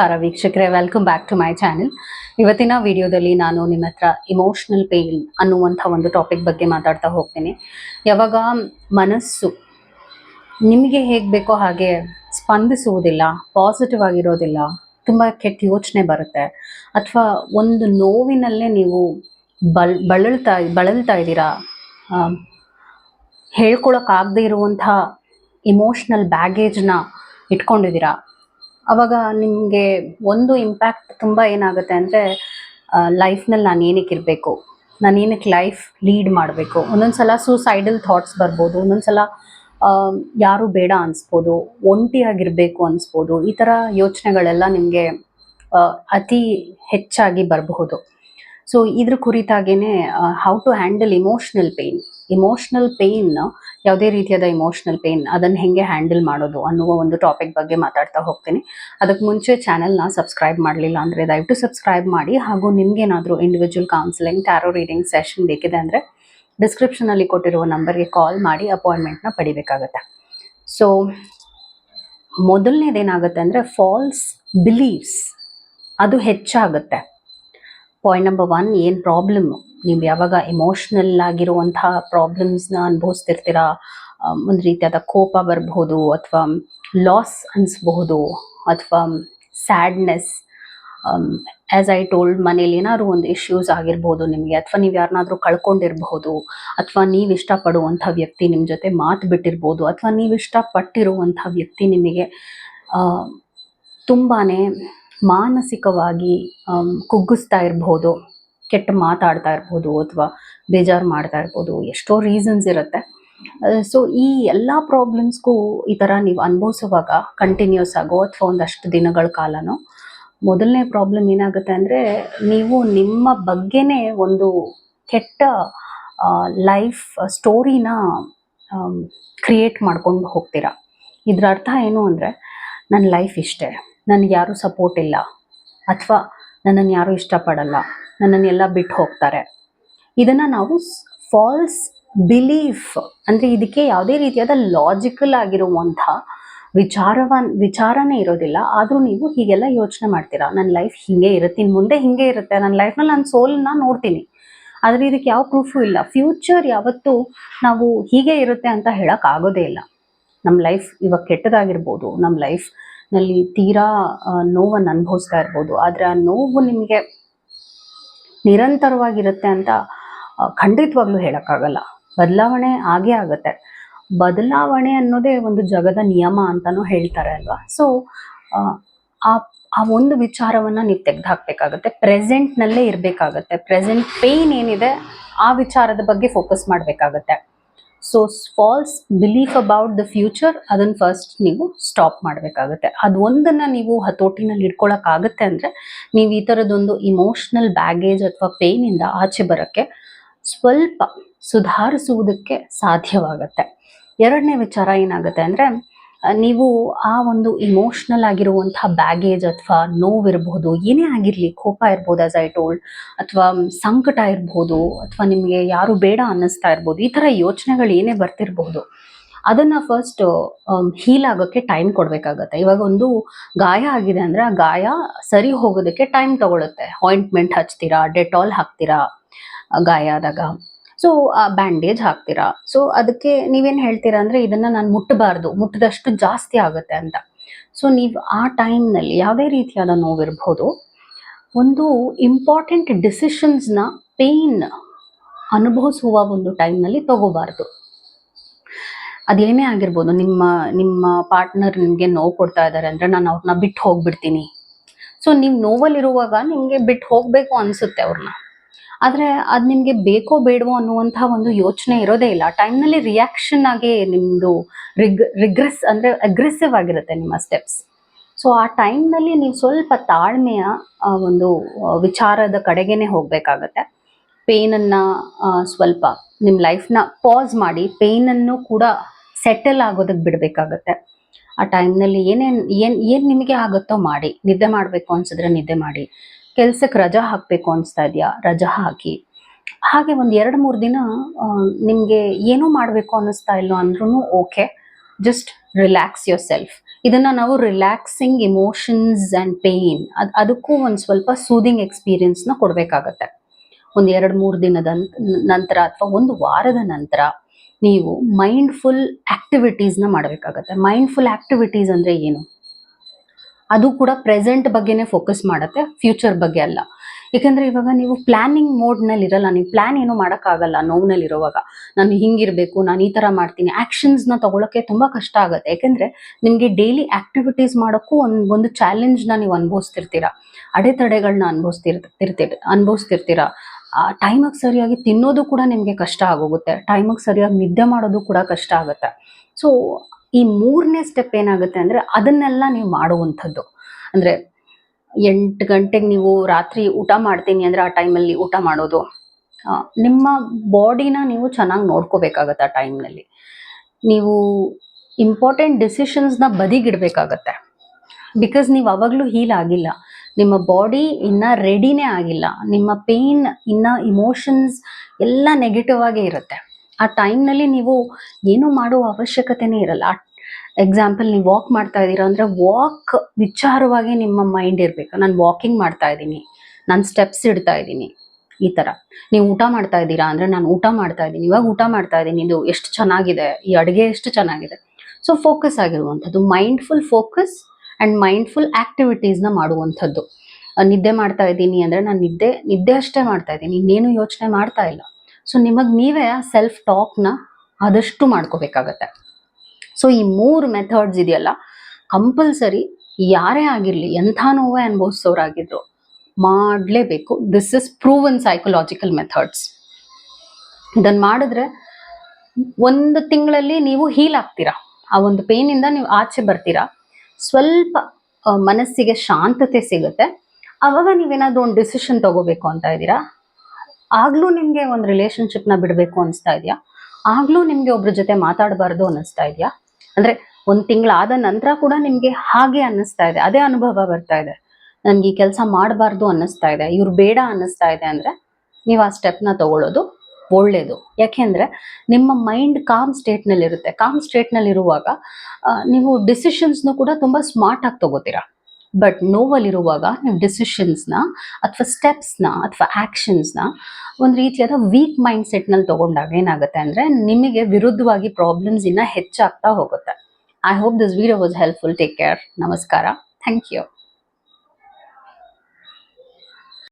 ನಮಸ್ಕಾರ ವೀಕ್ಷಕರೇ welcome back to my channel ಇವತ್ತಿನ ವಿಡಿಯೋದಲ್ಲಿ ನಾನು ನಿಮ್ಮ ಹತ್ರ ಇಮೋಷ್ನಲ್ ಪೇನ್ ಅನ್ನುವಂಥ ಒಂದು ಟಾಪಿಕ್ ಬಗ್ಗೆ ಮಾತಾಡ್ತಾ ಹೋಗ್ತೀನಿ. ಯಾವಾಗ ಮನಸ್ಸು ನಿಮಗೆ ಹೇಗೆ ಬೇಕೋ ಹಾಗೆ ಸ್ಪಂದಿಸುವುದಿಲ್ಲ ಪಾಸಿಟಿವ್ ಆಗಿರೋದಿಲ್ಲ, ತುಂಬ ಕೆಟ್ಟ ಯೋಚನೆ ಬರುತ್ತೆ, ಅಥವಾ ಒಂದು ನೋವಿನಲ್ಲೇ ನೀವು ಬಳಲ್ತಾ ಬಳಲ್ತಾ ಇದ್ದೀರಾ ಹೇಳ್ಕೊಳಕ್ಕಾಗದೇ ಇರುವಂಥ ಇಮೋಷ್ನಲ್ ಬ್ಯಾಗೇಜ್ನ ಇಟ್ಕೊಂಡಿದ್ದೀರಾ ಅವಾಗ ನಿಮಗೆ ಒಂದು ಇಂಪ್ಯಾಕ್ಟ್ ತುಂಬ ಏನಾಗುತ್ತೆ ಅಂದರೆ ಲೈಫ್ನಲ್ಲಿ ನಾನು ಏನಕ್ಕೆ ಇರಬೇಕು? ನಾನು ಏನಕ್ಕೆ ಲೈಫ್ ಲೀಡ್ ಮಾಡಬೇಕು? ಒಂದೊಂದು ಸಲ ಸೂಸೈಡಲ್ ಥಾಟ್ಸ್ ಬರ್ಬೋದು ಒಂದೊಂದು ಸಲ ಯಾರು ಬೇಡ ಅನಿಸ್ಬೋದು, ಒಂಟಿಯಾಗಿರಬೇಕು ಅನಿಸ್ಬೋದು, ಈ ಥರ ಯೋಚನೆಗಳೆಲ್ಲ ನಿಮಗೆ ಅತಿ ಹೆಚ್ಚಾಗಿ ಬರಬಹುದು. ಸೊ ಇದ್ರ ಕುರಿತಾಗೇ how to handle emotional pain emotional pain ಯಾವುದೇ ರೀತಿಯಾದ ಇಮೋಷನಲ್ ಪೇನ್ ಅದನ್ನು ಹೆಂಗೆ ಹ್ಯಾಂಡಲ್ ಮಾಡೋದು ಅನ್ನುವ ಒಂದು ಟಾಪಿಕ್ ಬಗ್ಗೆ ಮಾತಾಡ್ತಾ ಹೋಗ್ತೀನಿ. ಅದಕ್ಕೆ ಮುಂಚೆ ಚಾನಲ್ನ ಸಬ್ಸ್ಕ್ರೈಬ್ ಮಾಡಲಿಲ್ಲ ಅಂದರೆ ದಯವಿಟ್ಟು ಸಬ್ಸ್ಕ್ರೈಬ್ ಮಾಡಿ ಹಾಗೂ ನಿಮಗೇನಾದರೂ individual counselling tarot reading session ಬೇಕಿದೆ ಅಂದರೆ ಡಿಸ್ಕ್ರಿಪ್ಷನಲ್ಲಿ ಕೊಟ್ಟಿರುವ ನಂಬರ್ಗೆ ಕಾಲ್ ಮಾಡಿ ಅಪಾಯಿಂಟ್ಮೆಂಟ್ನ ಪಡಿಬೇಕಾಗತ್ತೆ. ಸೊ ಮೊದಲನೇದೇನಾಗುತ್ತೆ ಅಂದರೆ ಫಾಲ್ಸ್ ಬಿಲೀವ್ಸ್ ಅದು ಹೆಚ್ಚಾಗುತ್ತೆ. ಪಾಯಿಂಟ್ ನಂಬರ್ ಒನ್ ಏನು ಪ್ರಾಬ್ಲಮ್ ನೀವು ಯಾವಾಗ ಎಮೋಷ್ನಲ್ ಆಗಿರುವಂತಹ ಪ್ರಾಬ್ಲಮ್ಸ್ನ ಅನುಭವಿಸ್ತಿರ್ತೀರಾ? ಒಂದು ರೀತಿಯಾದ ಕೋಪ ಬರಬಹುದು ಅಥವಾ ಲಾಸ್ ಅನಿಸ್ಬಹುದು ಅಥವಾ ಸ್ಯಾಡ್ನೆಸ್ ಆ್ಯಸ್ ಐ ಟೋಲ್ಡ್ ಮನೇಲಿ ಏನಾದ್ರು ಒಂದು ಇಶ್ಯೂಸ್ ಆಗಿರ್ಬೋದು ನಿಮಗೆ, ಅಥವಾ ನೀವು ಯಾರನ್ನಾದ್ರು ಕಳ್ಕೊಂಡಿರಬಹುದು ಅಥವಾ ನೀವು ಇಷ್ಟಪಡುವಂಥ ವ್ಯಕ್ತಿ ನಿಮ್ಮ ಜೊತೆ ಮಾತು ಬಿಟ್ಟಿರ್ಬೋದು, ಅಥವಾ ನೀವು ಇಷ್ಟಪಟ್ಟಿರುವಂಥ ವ್ಯಕ್ತಿ ನಿಮಗೆ ತುಂಬಾ ಮಾನಸಿಕವಾಗಿ ಕುಗ್ಗಿಸ್ತಾ ಇರ್ಬೋದು, ಕೆಟ್ಟ ಮಾತಾಡ್ತಾ ಇರ್ಬೋದು ಅಥವಾ ಬೇಜಾರು ಮಾಡ್ತಾ ಇರ್ಬೋದು, ಎಷ್ಟೋ ರೀಸನ್ಸ್ ಇರುತ್ತೆ. ಸೊ ಈ ಎಲ್ಲ ಪ್ರಾಬ್ಲಮ್ಸ್ಗೂ ಈ ಥರ ನೀವು ಅನುಭವಿಸುವಾಗ ಕಂಟಿನ್ಯೂಸ್ ಆಗೋ ಅಥವಾ ಒಂದಷ್ಟು ದಿನಗಳ ಕಾಲನೋ, ಮೊದಲನೇ ಪ್ರಾಬ್ಲಮ್ ಏನಾಗುತ್ತೆ ಅಂದರೆ ನೀವು ನಿಮ್ಮ ಬಗ್ಗೆನೇ ಒಂದು ಕೆಟ್ಟ ಲೈಫ್ ಸ್ಟೋರಿನ ಕ್ರಿಯೇಟ್ ಮಾಡ್ಕೊಂಡು ಹೋಗ್ತೀರಾ. ಇದರ ಅರ್ಥ ಏನು ಅಂದರೆ ನನ್ನ ಲೈಫ್ ಇಷ್ಟೇ. ನನಗೆ ಯಾರೂ ಸಪೋರ್ಟ್ ಇಲ್ಲ. ಅಥವಾ ನನ್ನನ್ನು ಯಾರೂ ಇಷ್ಟಪಡಲ್ಲ. ನನ್ನನ್ನೆಲ್ಲ ಬಿಟ್ಟು ಹೋಗ್ತಾರೆ. ಇದನ್ನು ನಾವು ಫಾಲ್ಸ್ ಬಿಲೀಫ್ ಅಂದರೆ ಇದಕ್ಕೆ ಯಾವುದೇ ರೀತಿಯಾದ ಲಾಜಿಕಲ್ ಆಗಿರುವಂಥ ವಿಚಾರವನ್ ವಿಚಾರನೇ ಇರೋದಿಲ್ಲ. ಆದರೂ ನೀವು ಹೀಗೆಲ್ಲ ಯೋಚನೆ ಮಾಡ್ತೀರಾ. ನನ್ನ ಲೈಫ್ ಹೀಗೆ ಇರುತ್ತೆ ಮುಂದೆ ಹೀಗೆ ಇರುತ್ತೆ. ನನ್ನ ಲೈಫ್ನಲ್ಲಿ ನನ್ನ ಸೋಲನ್ನ ನೋಡ್ತೀನಿ. ಆದರೆ ಇದಕ್ಕೆ ಯಾವ ಪ್ರೂಫು ಇಲ್ಲ. ಫ್ಯೂಚರ್ ಯಾವತ್ತೂ ನಾವು ಹೀಗೆ ಇರುತ್ತೆ ಅಂತ ಹೇಳೋಕ್ಕಾಗೋದೇ ಇಲ್ಲ. ನಮ್ಮ ಲೈಫ್ ಇವಾಗ ಕೆಟ್ಟದಾಗಿರ್ಬೋದು. ನಮ್ಮ ಲೈಫ್ನಲ್ಲಿ ತೀರಾ ನೋವನ್ನು ಅನುಭವಿಸ್ತಾ ಇರ್ಬೋದು. ಆದರೆ ಆ ನೋವು ನಿಮಗೆ ನಿರಂತರವಾಗಿರುತ್ತೆ ಅಂತ ಖಂಡಿತವಾಗ್ಲೂ ಹೇಳೋಕ್ಕಾಗಲ್ಲ. ಬದಲಾವಣೆ ಆಗೇ ಆಗುತ್ತೆ. ಬದಲಾವಣೆ ಅನ್ನೋದೇ ಒಂದು ಜಗದ ನಿಯಮ ಅಂತಲೂ ಹೇಳ್ತಾರೆ ಅಲ್ವಾ? ಸೊ ಆ ಆ ಒಂದು ವಿಚಾರವನ್ನು ನೀವು ತೆಗೆದು ಹಾಕಬೇಕಾಗತ್ತೆ ಪ್ರೆಸೆಂಟ್ನಲ್ಲೇ ಇರಬೇಕಾಗತ್ತೆ. ಪ್ರೆಸೆಂಟ್ ಪೇಯ್ನ್ ಏನಿದೆ, ಆ ವಿಚಾರದ ಬಗ್ಗೆ ಫೋಕಸ್ ಮಾಡಬೇಕಾಗತ್ತೆ. So false belief about the future ಅದನ್ನು ಫಸ್ಟ್ ನೀವು ಸ್ಟಾಪ್ ಮಾಡಬೇಕಾಗುತ್ತೆ. ಅದು ಒಂದನ್ನು ನೀವು ಹತೋಟಿನಲ್ಲಿ ಇಟ್ಕೊಳ್ಳೋಕ್ಕಾಗತ್ತೆ ಅಂದರೆ ನೀವು ಈ ಥರದೊಂದು ಇಮೋಷ್ನಲ್ ಬ್ಯಾಗೇಜ್ ಅಥವಾ ಪೇಯ್ನಿಂದ ಆಚೆ ಬರೋಕ್ಕೆ ಸ್ವಲ್ಪ ಸುಧಾರಿಸುವುದಕ್ಕೆ ಸಾಧ್ಯವಾಗುತ್ತೆ. ಎರಡನೇ ವಿಚಾರ ಏನಾಗುತ್ತೆ ಅಂದರೆ ನೀವು ಆ ಒಂದು ಇಮೋಷ್ನಲ್ ಆಗಿರುವಂತಹ ಬ್ಯಾಗೇಜ್ ಅಥವಾ ನೋವಿರಬಹುದು ಏನೇ ಆಗಿರಲಿ, ಕೋಪ ಇರ್ಬೋದು ಆಸ್ ಐ ಟೋಲ್ಡ್ ಅಥವಾ ಸಂಕಟ ಇರ್ಬೋದು, ಅಥವಾ ನಿಮಗೆ ಯಾರು ಬೇಡ ಅನ್ನಿಸ್ತಾ ಇರ್ಬೋದು, ಈ ಥರ ಯೋಚನೆಗಳು ಏನೇ ಬರ್ತಿರಬಹುದು ಅದನ್ನು ಫಸ್ಟ್ ಹೀಲ್ ಆಗೋಕ್ಕೆ ಟೈಮ್ ಕೊಡಬೇಕಾಗತ್ತೆ. ಇವಾಗ ಒಂದು ಗಾಯ ಆಗಿದೆ ಅಂದರೆ ಆ ಗಾಯ ಸರಿ ಹೋಗೋದಕ್ಕೆ ಟೈಮ್ ತಗೊಳುತ್ತೆ. ಆಯಿಂಟ್ಮೆಂಟ್ ಹಚ್ತೀರಾ ಡೆಟಾಲ್ ಹಾಕ್ತೀರಾ ಗಾಯ ಆದಾಗ. ಸೊ ಆ ಬ್ಯಾಂಡೇಜ್ ಹಾಕ್ತೀರಾ? ಸೊ ಅದಕ್ಕೆ ನೀವೇನು ಹೇಳ್ತೀರಾ ಅಂದ್ರೆ ಇದನ್ನ ನಾನು ಮುಟ್ಟಬಾರ್ದು ಮುಟ್ಟದಷ್ಟು ಜಾಸ್ತಿ ಆಗುತ್ತೆ ಅಂತ. ಸೊ ನೀವು ಆ ಟೈಮ್ನಲ್ಲಿ ಯಾವುದೇ ರೀತಿಯಾದ ನೋವಿರ್ಬೋದು, ಒಂದು ಇಂಪಾರ್ಟೆಂಟ್ ಡಿಸಿಷನ್ಸ್ನ ಪೇಯ್ನ್ ಅನುಭವಿಸುವ ಒಂದು ಟೈಮ್ನಲ್ಲಿ ತಗೋಬಾರ್ದು. ಅದೇನೇ ಆಗಿರ್ಬೋದು, ನಿಮ್ಮ ನಿಮ್ಮ ಪಾರ್ಟ್ನರ್ ನಿಮಗೆ ನೋವು ಕೊಡ್ತಾ ಇದ್ದಾರೆ ಅಂದರೆ ನಾನು ಅವ್ರನ್ನ ಬಿಟ್ಟು ಹೋಗ್ಬಿಡ್ತೀನಿ. ಸೊ ನೀವು ನೋವಲ್ಲಿರುವಾಗ ನಿಮಗೆ ಬಿಟ್ಟು ಹೋಗಬೇಕು ಅನಿಸುತ್ತೆ ಅವ್ರನ್ನ ಆದರೆ ಅದು ನಿಮಗೆ ಬೇಕೋ ಬೇಡವೋ ಅನ್ನುವಂತಹ ಒಂದು ಯೋಚನೆ ಇರೋದೇ ಇಲ್ಲ. ಟೈಮ್ನಲ್ಲಿ ರಿಯಾಕ್ಷನ್ ಆಗಿ ನಿಮ್ದು ರಿಗ್ ರಿಗ್ರೆಸ್ ಅಂದ್ರೆ ಅಗ್ರೆಸಿವ್ ಆಗಿರುತ್ತೆ ನಿಮ್ಮ ಸ್ಟೆಪ್ಸ್ ಸೊ ಆ ಟೈಮ್ನಲ್ಲಿ ನೀವು ಸ್ವಲ್ಪ ತಾಳ್ಮೆಯ ಒಂದು ವಿಚಾರದ ಕಡೆಗೇನೆ ಪೇನ್ ಅನ್ನ ಸ್ವಲ್ಪ ನಿಮ್ಮ ಲೈಫ್ನ ಪಾಸ್ ಮಾಡಿ ಪೇನನ್ನು ಕೂಡ ಸೆಟಲ್ ಆಗೋದಕ್ಕೆ ಬಿಡ್ಬೇಕಾಗತ್ತೆ. ಆ ಟೈಮ್ನಲ್ಲಿ ಏನೇನ್, ಏನ್, ಏನು ನಿಮಗೆ ಆಗುತ್ತೋ ಮಾಡಿ, ನಿದ್ದೆ ಮಾಡಬೇಕು ಅನ್ಸಿದ್ರೆ ನಿದ್ದೆ ಮಾಡಿ. ಕೆಲ್ಸಕ್ಕೆ ರಜಾ ಹಾಕಬೇಕು ಅನಿಸ್ತಾ ಇದೆಯಾ? ರಜಾ ಹಾಕಿ. ಹಾಗೆ ಒಂದು ಎರಡು ಮೂರು ದಿನ ನಿಮಗೆ ಏನೂ ಮಾಡಬೇಕು ಅನ್ನಿಸ್ತಾ ಇಲ್ಲ ಅಂದ್ರೂ okay. Just relax yourself ಇದನ್ನ ನಾವು ರಿಲ್ಯಾಕ್ಸಿಂಗ್ ಇಮೋಷನ್ಸ್ ಆ್ಯಂಡ್ ಪೇಯ್ನ್ ಅದು, ಅದಕ್ಕೂ ಒಂದು ಸ್ವಲ್ಪ ಸೂದಿಂಗ್ ಎಕ್ಸ್ಪೀರಿಯನ್ಸ್ನ ಕೊಡಬೇಕಾಗತ್ತೆ. ಒಂದು ಎರಡು ಮೂರು ದಿನದ ನಂತ- ನಂತರ ಅಥವಾ ಒಂದು ವಾರದ ನಂತರ ನೀವು ಮೈಂಡ್ಫುಲ್ ಆಕ್ಟಿವಿಟೀಸ್ನ ಮಾಡಬೇಕಾಗತ್ತೆ. ಮೈಂಡ್ಫುಲ್ ಆಕ್ಟಿವಿಟೀಸ್ ಅಂದರೆ ಏನು? ಅದು ಕೂಡ ಪ್ರೆಸೆಂಟ್ ಬಗ್ಗೆನೇ ಫೋಕಸ್ ಮಾಡುತ್ತೆ, ಫ್ಯೂಚರ್ ಬಗ್ಗೆ ಅಲ್ಲ. ಯಾಕಂದ್ರೆ ಇವಾಗ ನೀವು ಪ್ಲಾನಿಂಗ್ ಮೋಡ್ನಲ್ಲಿ ಇರಲ್ಲ, ನೀವು ಪ್ಲಾನ್ ಏನು ಮಾಡೋಕ್ಕಾಗಲ್ಲ ನೋವ್ನಲ್ಲಿ ಇರುವಾಗ ನಾನು ಹಿಂಗಿರಬೇಕು, ನಾನು ಈ ಥರ ಮಾಡ್ತೀನಿ, ಆ್ಯಕ್ಷನ್ಸ್ನ ತಗೊಳ್ಳೋಕೆ ತುಂಬ ಕಷ್ಟ ಆಗುತ್ತೆ. ಯಾಕೆಂದರೆ ನಿಮಗೆ ಡೈಲಿ ಆ್ಯಕ್ಟಿವಿಟೀಸ್ ಮಾಡೋಕ್ಕೂ ಒಂದು ಒಂದು ಚಾಲೆಂಜ್ನ ನೀವು ಅನುಭವಿಸ್ತಿರ್ತೀರ. ಅಡೆತಡೆಗಳನ್ನ ಅನುಭವಿಸ್ತಿರ್, ತಿರ್ತೀರ, ಅನುಭವಿಸ್ತಿರ್ತೀರ. ಟೈಮಿಗೆ ಸರಿಯಾಗಿ ತಿನ್ನೋದು ಕೂಡ ನಿಮಗೆ ಕಷ್ಟ ಆಗೋಗುತ್ತೆ, ಟೈಮಿಗೆ ಸರಿಯಾಗಿ ನಿದ್ದೆ ಮಾಡೋದು ಕೂಡ ಕಷ್ಟ ಆಗುತ್ತೆ. ಸೊ ಈ ಮೂರನೇ ಸ್ಟೆಪ್ ಏನಾಗುತ್ತೆ ಅಂದರೆ ಅದನ್ನೆಲ್ಲ ನೀವು ಮಾಡುವಂಥದ್ದು. ಅಂದರೆ ಎಂಟು ಗಂಟೆಗೆ ನೀವು ರಾತ್ರಿ ಊಟ ಮಾಡ್ತೀನಿ ಅಂದರೆ ಆ ಟೈಮಲ್ಲಿ ಊಟ ಮಾಡೋದು. ನಿಮ್ಮ ಬಾಡಿನ ನೀವು ಚೆನ್ನಾಗಿ ನೋಡ್ಕೋಬೇಕಾಗತ್ತೆ ಆ ಟೈಮ್ನಲ್ಲಿ ನೀವು ಇಂಪಾರ್ಟೆಂಟ್ ಡಿಸಿಷನ್ಸ್ನ ಬದಿಗಿಡಬೇಕಾಗತ್ತೆ. ಬಿಕಾಸ್ ನೀವು ಅವಾಗಲೂ ಹೀಲ್ ಆಗಿಲ್ಲ. ನಿಮ್ಮ ಬಾಡಿ ಇನ್ನ ರೆಡಿನೇ ಆಗಿಲ್ಲ. ನಿಮ್ಮ ಪೇಯ್ನ್ ಇನ್ನ ಇಮೋಷನ್ಸ್ ಎಲ್ಲ ನೆಗೆಟಿವ್ ಆಗೇ ಇರುತ್ತೆ. ಆ ಟೈಮ್ನಲ್ಲಿ ನೀವು ಏನು ಮಾಡುವ ಅವಶ್ಯಕತೆನೇ ಇರಲ್ಲ. ಎಕ್ಸಾಂಪಲ್ ನೀವು ವಾಕ್ ಮಾಡ್ತಾ ಇದ್ದೀರಾ ಅಂದರೆ ವಾಕ್ ವಿಚಾರವಾಗಿ ನಿಮ್ಮ ಮೈಂಡ್ ಇರಬೇಕು. ನಾನು ವಾಕಿಂಗ್ ಮಾಡ್ತಾ ಇದ್ದೀನಿ. ನಾನು ಸ್ಟೆಪ್ಸ್ ಇಡ್ತಾ ಇದ್ದೀನಿ. ಈ ಥರ ನೀವು ಊಟ ಮಾಡ್ತಾ ಇದ್ದೀರಾ ಅಂದರೆ ನಾನು ಊಟ ಮಾಡ್ತಾ ಇದ್ದೀನಿ. ಇವಾಗ ಊಟ ಮಾಡ್ತಾ ಇದ್ದೀನಿ. ಇದು ಎಷ್ಟು ಚೆನ್ನಾಗಿದೆ? ಈ ಅಡುಗೆ ಎಷ್ಟು ಚೆನ್ನಾಗಿದೆ? ಸೊ ಫೋಕಸ್ ಆಗಿರುವಂಥದ್ದು. ಮೈಂಡ್ಫುಲ್ ಫೋಕಸ್ ಆ್ಯಂಡ್ ಮೈಂಡ್ಫುಲ್ ಆ್ಯಕ್ಟಿವಿಟೀಸ್ನ ಮಾಡುವಂಥದ್ದು. ನಿದ್ದೆ ಮಾಡ್ತಾ ಇದ್ದೀನಿ ಅಂದರೆ ನಾನು ನಿದ್ದೆ ನಿದ್ದೆ ಅಷ್ಟೇ ಮಾಡ್ತಾ ಇದ್ದೀನಿ. ಇನ್ನೇನು ಯೋಚನೆ ಮಾಡ್ತಾ ಇಲ್ಲ. ಸೊ ನಿಮಗೆ ನೀವೇ ಸೆಲ್ಫ್ ಟಾಕ್ನ ಆದಷ್ಟು ಮಾಡ್ಕೋಬೇಕಾಗತ್ತೆ. ಸೊ ಈ ಮೂರು ಮೆಥಡ್ಸ್ ಇದೆಯಲ್ಲ ಕಂಪಲ್ಸರಿ ಯಾರೇ ಆಗಿರಲಿ, ಎಂಥ ನೋವೇ ಅನುಭವಿಸೋರಾಗಿದ್ರು ಮಾಡಲೇಬೇಕು. This is proven psychological methods ಇದನ್ನು ಮಾಡಿದ್ರೆ ಒಂದು ತಿಂಗಳಲ್ಲಿ ನೀವು ಹೀಲ್ ಆಗ್ತೀರಾ. ಆ ಒಂದು ಪೇನಿಂದ ನೀವು ಆಚೆ ಬರ್ತೀರಾ. ಸ್ವಲ್ಪ ಮನಸ್ಸಿಗೆ ಶಾಂತತೆ ಸಿಗುತ್ತೆ. ಅವಾಗ ನೀವೇನಾದರೂ ಒಂದು ಡಿಸಿಷನ್ ತಗೋಬೇಕು ಅಂತ ಇದ್ದೀರಾ? ಆಗ್ಲೂ ನಿಮಗೆ ಒಂದು ನ ಬಿಡಬೇಕು ಅನಿಸ್ತಾ ಇದೆಯಾ? ಆಗ್ಲೂ ನಿಮ್ಗೆ ಒಬ್ರ ಜೊತೆ ಮಾತಾಡಬಾರ್ದು ಅನ್ನಿಸ್ತಾ ಇದೆಯಾ? ಅಂದ್ರೆ ಒಂದ್ ತಿಂಗಳಾದ ನಂತರ ಕೂಡ ನಿಮ್ಗೆ ಹಾಗೆ ಅನ್ನಿಸ್ತಾ ಇದೆ, ಅದೇ ಅನುಭವ ಬರ್ತಾ ಇದೆ. ನನ್ಗೆ ಈ ಕೆಲಸ ಮಾಡಬಾರ್ದು ಅನ್ನಿಸ್ತಾ ಇದೆ, ಇವ್ರು ಬೇಡ ಅನ್ನಿಸ್ತಾ ಇದೆ ಅಂದ್ರೆ ನೀವು ಆ ಸ್ಟೆಪ್ನ ತಗೊಳ್ಳೋದು ಒಳ್ಳೇದು. ಯಾಕೆಂದ್ರೆ ನಿಮ್ಮ ಮೈಂಡ್ ಕಾಮ್ ಸ್ಟೇಟ್ನಲ್ಲಿ ಇರುತ್ತೆ ಕಾಮ್ ಸ್ಟೇಟ್ನಲ್ಲಿ ಇರುವಾಗ ನೀವು ನೀವು ಡಿಸಿಷನ್ಸ್ನು ಕೂಡ ತುಂಬಾ ಸ್ಮಾರ್ಟ್ ಆಗಿ ತಗೋತೀರಾ? ಬಟ್ ನೋವಲ್ಲಿರುವಾಗ ನೀವು ಡಿಸಿಷನ್ಸ್ನ ಅಥವಾ ಸ್ಟೆಪ್ಸ್ನ ಅಥವಾ ಆ್ಯಕ್ಷನ್ಸ್ನ ಒಂದು ರೀತಿಯಾದ ವೀಕ್ ಮೈಂಡ್ ಸೆಟ್ನಲ್ಲಿ ತಗೊಂಡಾಗ ಏನಾಗುತ್ತೆ ಅಂದರೆ ನಿಮಗೆ ವಿರುದ್ಧವಾಗಿ ಪ್ರಾಬ್ಲಮ್ಸ್ ಇನ್ನೂ ಹೆಚ್ಚಾಗ್ತಾ ಹೋಗುತ್ತೆ. I hope this video was helpful take care ನಮಸ್ಕಾರ. Thank you